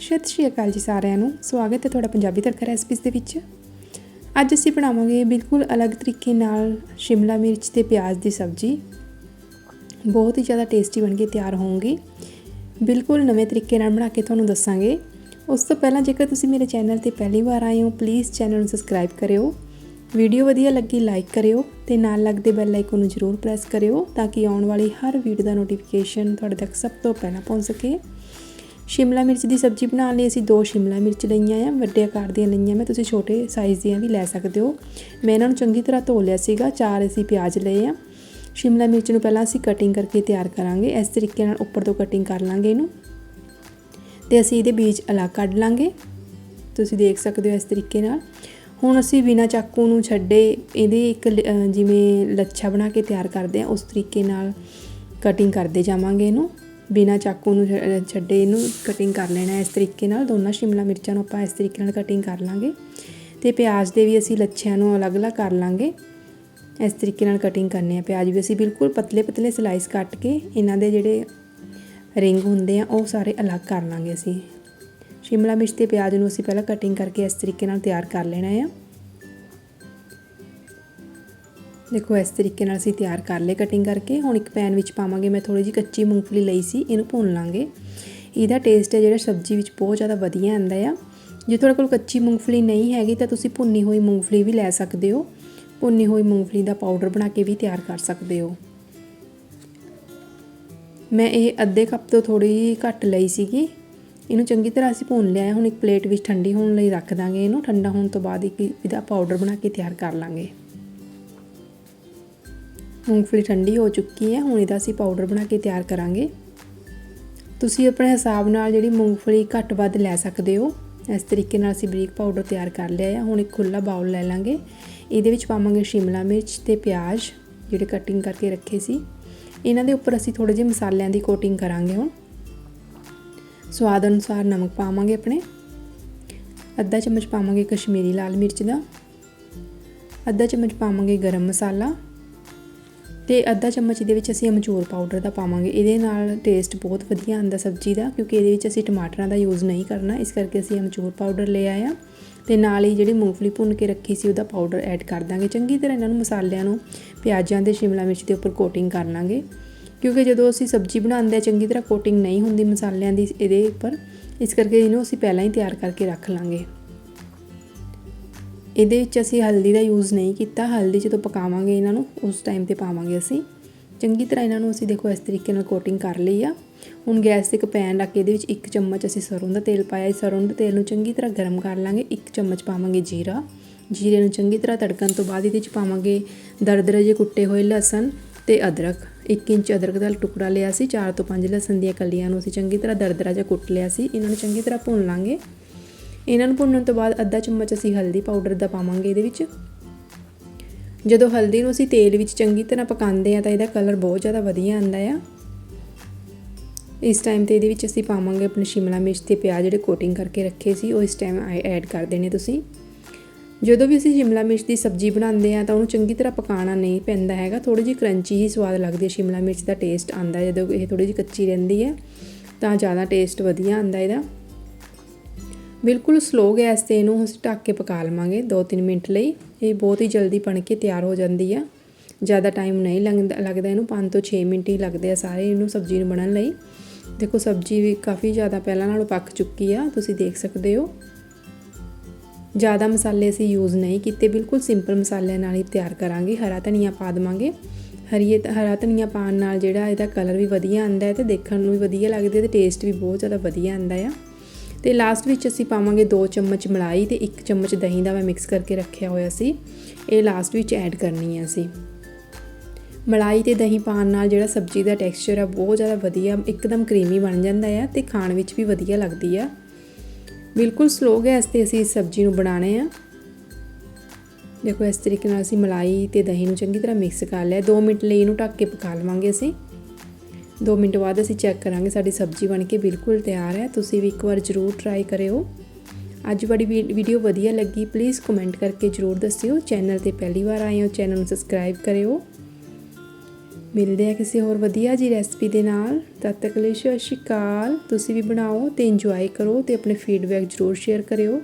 ਸਤਿ ਸ਼੍ਰੀ ਅਕਾਲ ਜੀ ਸਾਰਿਆਂ ਨੂੰ। ਸਵਾਗਤ ਹੈ ਤੁਹਾਡਾ ਪੰਜਾਬੀ ਤੜਕਾ ਰੈਸਪੀਜ਼ ਦੇ ਵਿੱਚ। ਅੱਜ ਅਸੀਂ ਬਣਾਵਾਂਗੇ ਬਿਲਕੁਲ ਅਲੱਗ ਤਰੀਕੇ ਨਾਲ ਸ਼ਿਮਲਾ ਮਿਰਚ ਤੇ ਪਿਆਜ਼ ਦੀ ਸਬਜ਼ੀ। ਬਹੁਤ ਹੀ ਜ਼ਿਆਦਾ ਟੇਸਟੀ ਬਣ ਕੇ ਤਿਆਰ ਹੋਊਗੀ। ਬਿਲਕੁਲ ਨਵੇਂ ਤਰੀਕੇ ਨਾਲ ਬਣਾ ਕੇ ਤੁਹਾਨੂੰ ਦੱਸਾਂਗੇ। ਉਸ ਤੋਂ ਪਹਿਲਾਂ ਜੇਕਰ ਤੁਸੀਂ ਮੇਰੇ ਚੈਨਲ ਤੇ ਪਹਿਲੀ ਵਾਰ ਆਏ ਹੋ ਪਲੀਜ਼ ਚੈਨਲ ਨੂੰ ਸਬਸਕ੍ਰਾਈਬ ਕਰਿਓ। ਵੀਡੀਓ ਵਧੀਆ ਲੱਗੀ ਲਾਈਕ ਕਰਿਓ ਤੇ ਨਾਲ ਲੱਗਦੇ ਬੈਲ ਆਈਕਨ ਨੂੰ ਜ਼ਰੂਰ ਪ੍ਰੈਸ ਕਰਿਓ ਤਾਂ ਕਿ ਆਉਣ ਵਾਲੀ ਹਰ ਵੀਡੀਓ ਦਾ ਨੋਟੀਫਿਕੇਸ਼ਨ ਤੁਹਾਡੇ ਤੱਕ ਸਭ ਤੋਂ ਪਹਿਲਾਂ ਪਹੁੰਚ ਸਕੇ। ਸ਼ਿਮਲਾ ਮਿਰਚ ਦੀ ਸਬਜ਼ੀ ਬਣਾਉਣ ਲਈ ਅਸੀਂ ਦੋ ਸ਼ਿਮਲਾ ਮਿਰਚ ਲਈਆਂ ਆ, ਵੱਡੇ ਆਕਾਰ ਦੀਆਂ ਲਈਆਂ ਮੈਂ, ਤੁਸੀਂ ਛੋਟੇ ਸਾਈਜ਼ ਦੀਆਂ ਵੀ ਲੈ ਸਕਦੇ ਹੋ। ਮੈਂ ਇਹਨਾਂ ਨੂੰ ਚੰਗੀ ਤਰ੍ਹਾਂ ਧੋ ਲਿਆ ਸੀਗਾ, ਚਾਰ ਅਸੀਂ ਪਿਆਜ਼ ਲਏ ਆ। ਸ਼ਿਮਲਾ ਮਿਰਚ ਨੂੰ ਪਹਿਲਾਂ ਅਸੀਂ ਕਟਿੰਗ ਕਰਕੇ ਤਿਆਰ ਕਰਾਂਗੇ, ਇਸ ਤਰੀਕੇ ਨਾਲ ਉੱਪਰ ਤੋਂ ਕਟਿੰਗ ਕਰ ਲਾਂਗੇ ਇਹਨੂੰ। ਤੇ ਅਸੀਂ ਇਹਦੇ ਬੀਜ ਅਲੱਗ ਕੱਢ ਲਾਂਗੇ, ਤੁਸੀਂ ਦੇਖ ਸਕਦੇ ਹੋ ਇਸ ਤਰੀਕੇ ਨਾਲ। ਹੁਣ ਅਸੀਂ ਬਿਨਾ ਚਾਕੂ ਨੂੰ ਛੱਡੇ ਇਹਦੇ ਇੱਕ ਜਿਵੇਂ ਲੱਛਾ ਬਣਾ ਕੇ ਤਿਆਰ ਕਰਦੇ ਆ, ਉਸ ਤਰੀਕੇ ਨਾਲ ਕਟਿੰਗ ਕਰਦੇ ਜਾਵਾਂਗੇ ਇਹਨੂੰ। ਬਿਨਾਂ ਚਾਕੂ ਨੂੰ ਛੱਡੇ ਇਹਨੂੰ ਕਟਿੰਗ ਕਰ ਲੈਣਾ ਇਸ ਤਰੀਕੇ ਨਾਲ ਦੋਨਾਂ ਸ਼ਿਮਲਾ ਮਿਰਚਾਂ ਨੂੰ ਆਪਾਂ ਇਸ ਤਰੀਕੇ ਨਾਲ ਕਟਿੰਗ ਕਰ ਲਾਂਗੇ ਤੇ ਪਿਆਜ਼ ਦੇ ਵੀ ਅਸੀਂ ਲੱਛਿਆਂ ਨੂੰ ਅਲੱਗ-ਅਲੱਗ ਕਰ ਲਾਂਗੇ। ਇਸ ਤਰੀਕੇ ਨਾਲ ਕਟਿੰਗ ਕਰਨੇ ਆ ਪਿਆਜ਼ ਵੀ। ਅਸੀਂ ਬਿਲਕੁਲ ਪਤਲੇ ਪਤਲੇ ਸਲਾਈਸ ਕੱਟ ਕੇ ਇਹਨਾਂ ਦੇ ਜਿਹੜੇ ਰਿੰਗ ਹੁੰਦੇ ਆ, ਉਹ ਸਾਰੇ ਅਲੱਗ ਕਰ ਲਾਂਗੇ ਅਸੀਂ। ਸ਼ਿਮਲਾ ਮਿਰਚ ਤੇ ਪਿਆਜ਼ ਨੂੰ ਅਸੀਂ ਪਹਿਲਾਂ ਕਟਿੰਗ ਕਰਕੇ ਇਸ ਤਰੀਕੇ ਨਾਲ ਤਿਆਰ ਕਰ ਲੈਣਾ ਆ। ਦੇਖੋ, ਇਸ ਤਰੀਕੇ ਨਾਲ ਅਸੀਂ ਤਿਆਰ ਕਰ ਲਏ ਕਟਿੰਗ ਕਰਕੇ। ਹੁਣ ਇੱਕ ਪੈਨ ਵਿੱਚ ਪਾਵਾਂਗੇ, ਮੈਂ ਥੋੜੀ ਜਿਹੀ ਕੱਚੀ ਮੂੰਗਫਲੀ ਲਈ ਸੀ, ਇਹਨੂੰ ਭੁੰਨ ਲਾਂਗੇ। ਇਹਦਾ ਟੇਸਟ ਹੈ ਜਿਹੜਾ ਸਬਜ਼ੀ ਵਿੱਚ ਬਹੁਤ ਜ਼ਿਆਦਾ ਵਧੀਆ ਆਉਂਦਾ ਆ। ਜੇ ਤੁਹਾਡੇ ਕੋਲ ਕੱਚੀ ਮੂੰਗਫਲੀ ਨਹੀਂ ਹੈਗੀ, ਤਾਂ ਤੁਸੀਂ ਭੁੰਨੀ ਹੋਈ ਮੂੰਗਫਲੀ ਵੀ ਲੈ ਸਕਦੇ ਹੋ। ਭੁੰਨੀ ਹੋਈ ਮੂੰਗਫਲੀ ਦਾ ਪਾਊਡਰ ਬਣਾ ਕੇ ਵੀ ਤਿਆਰ ਕਰ ਸਕਦੇ ਹੋ। ਮੈਂ ਇਹ ਅੱਧੇ ਕੱਪ ਤੋਂ ਥੋੜੀ ਘੱਟ ਲਈ ਸੀਗੀ। ਇਹਨੂੰ ਚੰਗੀ ਤਰ੍ਹਾਂ ਅਸੀਂ ਭੁੰਨ ਲਿਆ ਹੁਣ ਇੱਕ ਪਲੇਟ ਵਿੱਚ ਠੰਡੀ ਹੋਣ ਲਈ ਰੱਖ ਦਾਂਗੇ ਇਹਨੂੰ। ਠੰਡਾ ਹੋਣ ਤੋਂ ਬਾਅਦ ਇੱਕ ਇਹਦਾ ਪਾਊਡਰ ਬਣਾ ਕੇ ਤਿਆਰ ਕਰ ਲਾਂਗੇ। ਮੂੰਗਫਲੀ ਠੰਡੀ ਹੋ ਚੁੱਕੀ ਹੈ, ਹੁਣ ਇਹਦਾ ਅਸੀਂ ਪਾਊਡਰ ਬਣਾ ਕੇ ਤਿਆਰ ਕਰਾਂਗੇ। ਤੁਸੀਂ ਆਪਣੇ ਹਿਸਾਬ ਨਾਲ ਜਿਹੜੀ ਮੂੰਗਫਲੀ ਘੱਟ ਵੱਧ ਲੈ ਸਕਦੇ ਹੋ। ਇਸ ਤਰੀਕੇ ਨਾਲ ਅਸੀਂ ਬਰੀਕ ਪਾਊਡਰ ਤਿਆਰ ਕਰ ਲਿਆ ਹੈ ਹੁਣ ਇੱਕ ਖੁੱਲਾ ਬਾਉਲ ਲੈ ਲਾਂਗੇ। ਇਹਦੇ ਵਿੱਚ ਪਾਵਾਂਗੇ ਸ਼ਿਮਲਾ ਮਿਰਚ ਤੇ ਪਿਆਜ਼, ਜਿਹੜੇ ਕਟਿੰਗ ਕਰਕੇ ਰੱਖੇ ਸੀ। ਇਹਨਾਂ ਦੇ ਉੱਪਰ ਅਸੀਂ ਥੋੜੇ ਜਿਹੇ ਮਸਾਲਿਆਂ ਦੀ ਕੋਟਿੰਗ ਕਰਾਂਗੇ ਹੁਣ। ਸਵਾਦ ਅਨੁਸਾਰ ਨਮਕ ਪਾਵਾਂਗੇ ਆਪਣੇ। ਅੱਧਾ ਚਮਚ ਪਾਵਾਂਗੇ ਕਸ਼ਮੀਰੀ ਲਾਲ ਮਿਰਚ ਦਾ। ਅੱਧਾ ਚਮਚ ਪਾਵਾਂਗੇ ਗਰਮ ਮਸਾਲਾ। ਤੇ ਅੱਧਾ ਚਮਚ ਇਹਦੇ ਵਿੱਚ ਅਸੀਂ ਅਮਚੂਰ ਪਾਊਡਰ ਦਾ ਪਾਵਾਂਗੇ। ਇਹਦੇ ਨਾਲ ਟੇਸਟ ਬਹੁਤ ਵਧੀਆ ਆਉਂਦਾ ਸਬਜ਼ੀ ਦਾ, ਕਿਉਂਕਿ ਇਹਦੇ ਵਿੱਚ ਅਸੀਂ ਟਮਾਟਰਾਂ ਦਾ ਯੂਜ਼ ਨਹੀਂ ਕਰਨਾ। ਇਸ ਕਰਕੇ ਅਸੀਂ ਅਮਚੂਰ ਪਾਊਡਰ ਲੈ ਆਇਆ ਤੇ ਨਾਲ ਹੀ ਜਿਹੜੀ ਮੂੰਗਫਲੀ ਭੁੰਨ ਕੇ ਰੱਖੀ ਸੀ, ਉਹਦਾ ਪਾਊਡਰ ਐਡ ਕਰ ਦਾਂਗੇ। ਚੰਗੀ ਤਰ੍ਹਾਂ ਇਹਨਾਂ ਨੂੰ ਮਸਾਲਿਆਂ ਨੂੰ ਪਿਆਜ਼ਾਂ ਦੇ ਸ਼ਿਮਲਾ ਮਿਰਚ ਦੇ ਉੱਪਰ ਕੋਟਿੰਗ ਕਰ ਲਾਂਗੇ। ਕਿਉਂਕਿ ਜਦੋਂ ਅਸੀਂ ਸਬਜ਼ੀ ਬਣਾਉਂਦੇ ਆ ਚੰਗੀ ਤਰ੍ਹਾਂ ਕੋਟਿੰਗ ਨਹੀਂ ਹੁੰਦੀ ਮਸਾਲਿਆਂ ਦੀ ਇਹਦੇ ਉੱਪਰ, ਇਸ ਕਰਕੇ ਇਹਨੂੰ ਅਸੀਂ ਪਹਿਲਾਂ ਹੀ ਤਿਆਰ ਕਰਕੇ ਰੱਖ ਲਾਂਗੇ। ਇਹਦੇ ਵਿੱਚ ਅਸੀਂ ਹਲਦੀ ਦਾ ਯੂਜ਼ ਨਹੀਂ ਕੀਤਾ। ਹਲਦੀ ਜਦੋਂ ਪਕਾਵਾਂਗੇ ਇਹਨਾਂ ਨੂੰ, ਉਸ ਟਾਈਮ ਤੇ ਪਾਵਾਂਗੇ ਅਸੀਂ। ਚੰਗੀ ਤਰ੍ਹਾਂ ਇਹਨਾਂ ਨੂੰ ਅਸੀਂ ਦੇਖੋ ਇਸ ਤਰੀਕੇ ਨਾਲ ਕੋਟਿੰਗ ਕਰ ਲਈ ਆ। ਹੁਣ ਗੈਸ ਤੇ ਇੱਕ ਪੈਨ ਰੱਖ ਕੇ ਇਹਦੇ ਵਿੱਚ ਇੱਕ ਚਮਚ ਅਸੀਂ ਸਰੋਂ ਦਾ ਤੇਲ ਪਾਇਆ। ਸਰੋਂ ਦੇ ਤੇਲ ਨੂੰ ਚੰਗੀ ਤਰ੍ਹਾਂ ਗਰਮ ਕਰ ਲਾਂਗੇ। ਇੱਕ ਚਮਚ ਪਾਵਾਂਗੇ ਜੀਰਾ। ਜੀਰੇ ਨੂੰ ਚੰਗੀ ਤਰ੍ਹਾਂ ਤੜਕਣ ਤੋਂ ਬਾਅਦ ਇਹਦੇ ਵਿੱਚ ਪਾਵਾਂਗੇ ਦਰਦਰੇ ਜੇ ਕੁੱਟੇ ਹੋਏ ਲਸਣ ਤੇ ਅਦਰਕ। 1 ਇੰਚ ਅਦਰਕ ਦਾ ਟੁਕੜਾ ਲਿਆ ਸੀ। 4 ਤੋਂ 5 ਲਸਣ ਦੀਆਂ ਕਲੀਆਂ ਨੂੰ ਅਸੀਂ ਚੰਗੀ ਤਰ੍ਹਾਂ ਦਰਦਰਾ ਜਿਹਾ ਕੁੱਟ ਲਿਆ ਸੀ। ਇਹਨਾਂ ਨੂੰ ਚੰਗੀ ਤਰ੍ਹਾਂ ਭੁੰਨ ਲਾਂਗੇ। ਇਹਨਾਂ ਨੂੰ ਭੁੰਨਣ ਤੋਂ ਬਾਅਦ ਅੱਧਾ ਚਮਚ ਅਸੀਂ ਹਲਦੀ ਪਾਊਡਰ ਦਾ ਪਾਵਾਂਗੇ ਇਹਦੇ ਵਿੱਚ। ਜਦੋਂ ਹਲਦੀ ਨੂੰ ਅਸੀਂ ਤੇਲ ਵਿੱਚ ਚੰਗੀ ਤਰ੍ਹਾਂ ਪਕਾਉਂਦੇ ਆ ਤਾਂ ਇਹਦਾ ਕਲਰ ਬਹੁਤ ਜ਼ਿਆਦਾ ਵਧੀਆ ਆਉਂਦਾ ਆ। ਇਸ ਟਾਈਮ ਤੇ ਇਹਦੇ ਵਿੱਚ ਅਸੀਂ ਪਾਵਾਂਗੇ ਆਪਣੇ ਸ਼ਿਮਲਾ ਮਿਰਚ ਤੇ ਪਿਆਜ਼ ਜਿਹੜੇ ਕੋਟਿੰਗ ਕਰਕੇ ਰੱਖੇ ਸੀ, ਉਹ ਇਸ ਟਾਈਮ ਐਡ ਕਰ ਦੇਣੇ ਤੁਸੀਂ। ਜਦੋਂ ਵੀ ਅਸੀਂ ਸ਼ਿਮਲਾ ਮਿਰਚ ਦੀ ਸਬਜ਼ੀ ਬਣਾਉਂਦੇ ਆ ਤਾਂ ਉਹਨੂੰ ਚੰਗੀ ਤਰ੍ਹਾਂ ਪਕਾਉਣਾ ਨਹੀਂ ਪੈਂਦਾ ਹੈਗਾ। ਥੋੜੀ ਜਿਹੀ ਕਰੰਚੀ ਹੀ ਸਵਾਦ ਲੱਗਦੀ ਹੈ, ਸ਼ਿਮਲਾ ਮਿਰਚ ਦਾ ਟੇਸਟ ਆਉਂਦਾ ਜਦੋਂ ਇਹ ਥੋੜੀ ਜਿਹੀ ਕੱਚੀ ਰਹਿੰਦੀ ਹੈ ਤਾਂ ਜ਼ਿਆਦਾ ਟੇਸਟ ਵਧੀਆ ਆਉਂਦਾ ਇਹਦਾ। ਬਿਲਕੁਲ ਸਲੋ ਗੈਸ ਤੇ ਇਹਨੂੰ ਅਸੀਂ ਢੱਕ ਕੇ ਪਕਾ ਲਵਾਂਗੇ 2-3 ਮਿੰਟ ਲਈ। ਇਹ ਬਹੁਤ ਹੀ ਜਲਦੀ ਬਣ ਕੇ ਤਿਆਰ ਹੋ ਜਾਂਦੀ ਆ। ਜ਼ਿਆਦਾ ਟਾਈਮ ਨਹੀਂ ਲੱਗਦਾ ਇਹਨੂੰ 5 ਤੋਂ 6 ਮਿੰਟ ਹੀ ਲੱਗਦੇ ਆ ਸਾਰੇ ਇਹਨੂੰ ਸਬਜ਼ੀ ਨੂੰ ਬਣਨ ਲਈ। ਦੇਖੋ ਸਬਜ਼ੀ ਵੀ ਕਾਫੀ ਜ਼ਿਆਦਾ ਪਹਿਲਾਂ ਨਾਲੋਂ ਪੱਕ ਚੁੱਕੀ ਆ, ਤੁਸੀਂ ਦੇਖ ਸਕਦੇ ਹੋ। ਜ਼ਿਆਦਾ ਮਸਾਲੇ ਅਸੀਂ ਯੂਜ਼ ਨਹੀਂ ਕੀਤੇ, ਬਿਲਕੁਲ ਸਿੰਪਲ ਮਸਾਲਿਆਂ ਨਾਲ ਹੀ ਤਿਆਰ ਕਰਾਂਗੇ। ਹਰਾ ਧਨੀਆ ਪਾ ਦਵਾਂਗੇ। ਹਰੀਏ ਹਰਾ ਧਨੀਆ ਪਾਣ ਨਾਲ ਜਿਹੜਾ ਇਹਦਾ ਕਲਰ ਵੀ ਵਧੀਆ ਆਂਦਾ ਹੈ ਤੇ ਦੇਖਣ ਨੂੰ ਵੀ ਵਧੀਆ ਲੱਗਦੇ ਤੇ ਟੇਸਟ ਵੀ ਬਹੁਤ ਜ਼ਿਆਦਾ ਵਧੀਆ ਆਂਦਾ ਆ। ਤੇ ਲਾਸਟ ਵਿੱਚ ਅਸੀਂ ਪਾਵਾਂਗੇ 2 ਚਮਚ ਮਲਾਈ ਤੇ 1 ਚਮਚ ਦਹੀਂ ਦਾ ਮੈਂ ਮਿਕਸ ਕਰਕੇ ਰੱਖਿਆ ਹੋਇਆ ਸੀ। ਇਹ ਲਾਸਟ ਵਿੱਚ ਐਡ ਕਰਨੀ ਹੈ ਅਸੀਂ। ਮਲਾਈ ਤੇ ਦਹੀਂ ਪਾਣ ਨਾਲ ਜਿਹੜਾ ਸਬਜ਼ੀ ਦਾ ਟੈਕਸਚਰ ਆ ਬਹੁਤ ਜ਼ਿਆਦਾ ਵਧੀਆ, ਇੱਕਦਮ ਕਰੀਮੀ ਬਣ ਜਾਂਦਾ ਆ ਤੇ ਖਾਣ ਵਿੱਚ ਵੀ ਵਧੀਆ ਲੱਗਦੀ ਆ। ਬਿਲਕੁਲ ਸਲੋ ਗੈਸ ਤੇ ਅਸੀਂ ਇਸ ਸਬਜ਼ੀ ਨੂੰ ਬਣਾਉਣੇ ਆ। ਦੇਖੋ ਇਸ ਤਰੀਕੇ ਨਾਲ ਅਸੀਂ ਮਲਾਈ ਤੇ ਦਹੀਂ ਨੂੰ ਚੰਗੀ ਤਰ੍ਹਾਂ ਮਿਕਸ ਕਰ ਲਿਆ। 2 ਮਿੰਟ ਲਈ ਇਹਨੂੰ ਢੱਕ ਕੇ ਪਕਾ ਲਵਾਂਗੇ ਅਸੀਂ। 2 ਮਿੰਟ ਬਾਅਦ ਅਸੀਂ ਚੈੱਕ ਕਰਾਂਗੇ, ਸਾਡੀ ਸਬਜ਼ੀ ਬਣ ਕੇ ਬਿਲਕੁਲ ਤਿਆਰ ਹੈ। ਤੁਸੀਂ ਵੀ ਇੱਕ ਵਾਰ ਜ਼ਰੂਰ ਟਰਾਈ ਕਰਿਓ। ਅੱਜ ਬੜੀ ਵੀਡੀਓ ਵਧੀਆ ਲੱਗੀ ਪਲੀਜ਼ ਕਮੈਂਟ ਕਰਕੇ ਜ਼ਰੂਰ ਦੱਸਿਓ। ਚੈਨਲ ਤੇ ਪਹਿਲੀ ਵਾਰ ਆਏ ਹੋ ਚੈਨਲ ਨੂੰ ਸਬਸਕ੍ਰਾਈਬ ਕਰਿਓ। ਮਿਲਦੇ ਆ ਕਿਸੇ ਹੋਰ ਵਧੀਆ ਜੀ ਰੈਸਪੀ ਦੇ ਨਾਲ। ਤਦ ਤੱਕ ਲਈ ਸਤਿ ਸ਼੍ਰੀ ਅਕਾਲ। ਤੁਸੀਂ ਵੀ ਬਣਾਓ ਤੇ ਇੰਜੋਏ ਕਰੋ ਤੇ ਆਪਣੇ ਫੀਡਬੈਕ ਜ਼ਰੂਰ ਸ਼ੇਅਰ ਕਰਿਓ।